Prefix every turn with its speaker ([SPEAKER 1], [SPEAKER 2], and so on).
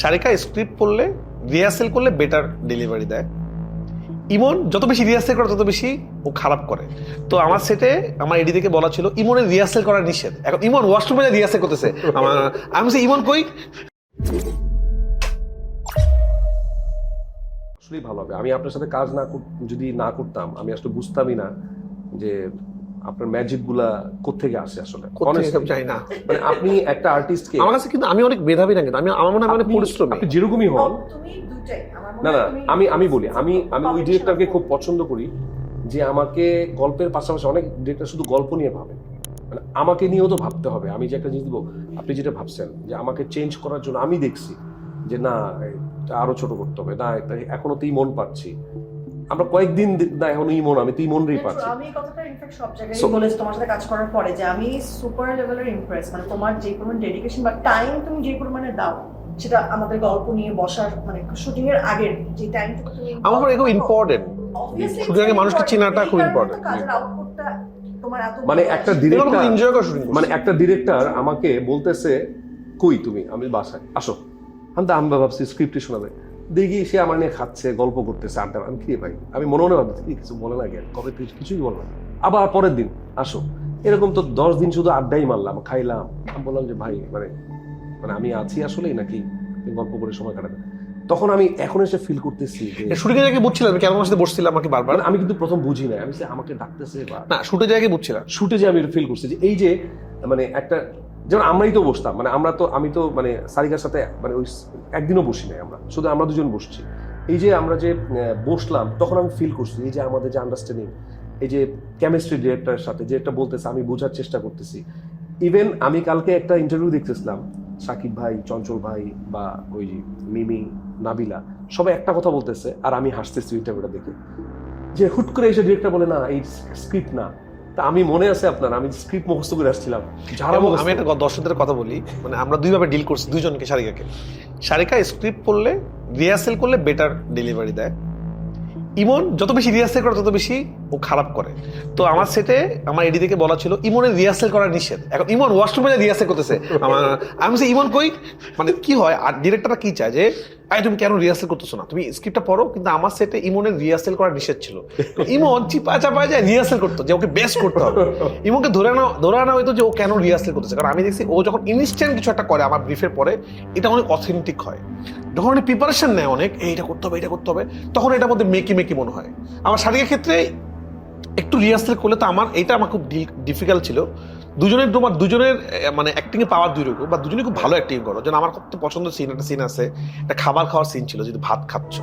[SPEAKER 1] Sarika script পড়লে rehearsal করলে better delivery দেয়। ইমন যত বেশি রিহার্সেল করে তত বেশি ও খারাপ করে। তো আমার সেটে আমার এডি থেকে বলা ছিল ইমনের রিহার্সেল করা নিষেধ। এখন ইমন ওয়াশরুমে রিহার্সেল করতেছে। আমার আমি বলছি, ইমন কই?
[SPEAKER 2] আসলেই ভালো হবে। আমি আপনার সাথে কাজ না যদি না করতাম আমি আসলে বুঝতামই না যে আপনার ম্যাজিকগুলা কোথেকে আসে আসলে? Honestly,
[SPEAKER 1] না।
[SPEAKER 2] মানে আপনি একটা আর্টিস্টকে
[SPEAKER 1] আমার কাছে কিন্তু আমি অনেক মেধাবী না কিন্তু। আমি আমার মনে হয় অনেক পরিশ্রমী।
[SPEAKER 2] আপনি যেরকমই হন
[SPEAKER 3] তুমি দুটাই আমার মনে
[SPEAKER 2] না না আমি আমি বলি আমি আমি ওই ডিরেক্টরকে খুব পছন্দ করি যে আমাকে গল্পের পাশাপাশি অনেক ডিরেক্টর শুধু গল্প নিয়ে ভাবে। মানে আমাকে নিয়েও তো ভাবতে হবে। আমি যে একটা জিনিস দেবো আপনি যেটা ভাবছেন যে আমাকে চেঞ্জ করার জন্য আমি দেখছি যে না আরও ছোট করতে হবে। না এটা এখনও তো মন পাচ্ছি। আমরা কয়েকদিন না এখন ইমন আমি তো ইমনরেই পাচ্ছি।
[SPEAKER 3] আমি এই কথাটা ইনফ্যাক্ট সব জায়গায় বলেছি তোমার সাথে কাজ করার পরে যে আমি সুপার লেভেলের ইমপ্রেস মানে তোমার যে পরিমাণ ডেডিকেশন বা টাইম তুমি যে পরিমাণে দাও সেটা আমাদের গল্প নিয়ে বসার মানে শুটিং এর আগের যে টাইমটুকু তুমি
[SPEAKER 1] আমার মনে খুব ইম্পর্টেন্ট শুটিং আগে মানুষকে. চেনাটা খুব.
[SPEAKER 3] কাজের আউটপুটটা
[SPEAKER 2] মানে একটা। ডিরেক্টর
[SPEAKER 1] এনজয় করে শুটিং
[SPEAKER 2] মানে একটা ডিরেক্টর আমাকে বলতেছে কই তুমি? আমি বাসায়। আসো। আমি তো আমি ভাবছি স্ক্রিপ্টে শোনাবে। দেখি সে আমার নিয়ে খাচ্ছে গল্প করতেছে আড্ডা আমি কি ভাই? আমি মনে মনে ভাবছি কিছু বলে না কেন কবে কিছু কিছুই বলে না। আবার পরের দিন আসো। এরকম তো দশ দিন শুধু আড্ডাই মারলাম খাইলাম। আমি বললাম যে ভাই মানে মানে আমি আছি আসলেই নাকি? গল্প করে সময় কাটাবে। তখন আমি এখন এসে ফিল করতেছি
[SPEAKER 1] শুটিং এর আগে বুঝছিলাম? কেন আমার সাথে বসছিলাম আমাকে বারবার।
[SPEAKER 2] মানে আমি কিন্তু প্রথম বুঝি নাই। আমি আমাকে ডাকতেছে বা
[SPEAKER 1] না শুটের জায়গায় বুঝছিলাম?
[SPEAKER 2] শুটে যে আমি ফিল করছি যে এই যে মানে একটা যেমন আমরাই তো বসতাম মানে আমরা তো, আমি তো মানে সারিকার সাথে মানে ওই একদিনও বসি নাই আমরা, শুধু আমরা দুজন বসছি। এই যে আমরা যে বসলাম, তখন আমি ফিল করছি, এই যে আমাদের যে আন্ডারস্ট্যান্ডিং এই যে কেমিস্ট্রি ডিরেক্টরের সাথে যে একটা বলতেছে, আমি বোঝার চেষ্টা করতেছি। ইভেন আমি কালকে একটা ইন্টারভিউ দেখতেছিলাম, সাকিব ভাই, চঞ্চল ভাই বা ওই মিমি, নাবিলা, সবাই একটা কথা বলতেছে, আর আমি হাসতেছি ইন্টারভিউটা দেখে। যে হুট করে এসে ডিরেক্টর বলে, না, এই স্ক্রিপ্ট না। তা আমি মনে আছে আপনার আমি স্ক্রিপ্ট মুখস্থ করে আসছিলাম। যারা
[SPEAKER 1] আমি একটা দর্শকদের কথা বলি মানে আমরা দুইভাবে ডিল করছি দুজনকে সারিকাকে। সারিকা স্ক্রিপ্ট করলে রিহার্সেল করলে বেটার ডেলিভারি দেয়। ইমন যত বেশি রিহার্সেল করে তত বেশি ও খারাপ করে। তো আমার সেটে আমার এডি থেকে বলা ছিল ইমনের রিহার্সেল করা নিষেধ। এখন ইমন ওয়াশরুমে রিহার্সেল করতেছে। আমার আমি বলছি, ইমন কই? মানে কি হয়? আর ডিরেক্টরটা কি চায় যে আই তুমি কেন রিহার্সেল করতেছো না? তুমি স্ক্রিপ্টটা পড়ো। কিন্তু আমার সেটে ইমনের রিহার্সেল করা নিষেধ ছিল। ইমন চিপা চাপা যায় রিহার্সেল করতো যে ওকে বেস্ট করতে হবে। ইমনকে ধরে আনা ধরে আনা হয়তো যে ও কেন রিহার্সেল করতেছে। কারণ আমি দেখছি ও যখন ইনস্ট্যান্ট কিছু একটা করে আমার ব্রিফের পরে এটা অনেক অথেন্টিক হয়। যখন উনি প্রিপারেশন নেয় অনেক এইটা করতে হবে এটা করতে হবে তখন এটার মধ্যে মেকি মেকি মনে হয়। আমার শারীরিক ক্ষেত্রে একটু রিহার্সাল করলে তো আমার এটা আমার খুব ডিফিকাল্ট ছিল। দুজনের তোমার দুজনের মানে অ্যাক্টিংয়ে পাওয়ার দুই রকম, বা দুজনে খুব ভালো অ্যাক্টিং করো। যেন আমার খুব পছন্দের সিন একটা সিন আছে, একটা খাবার খাওয়ার সিন ছিল, যদি ভাত খাচ্ছ।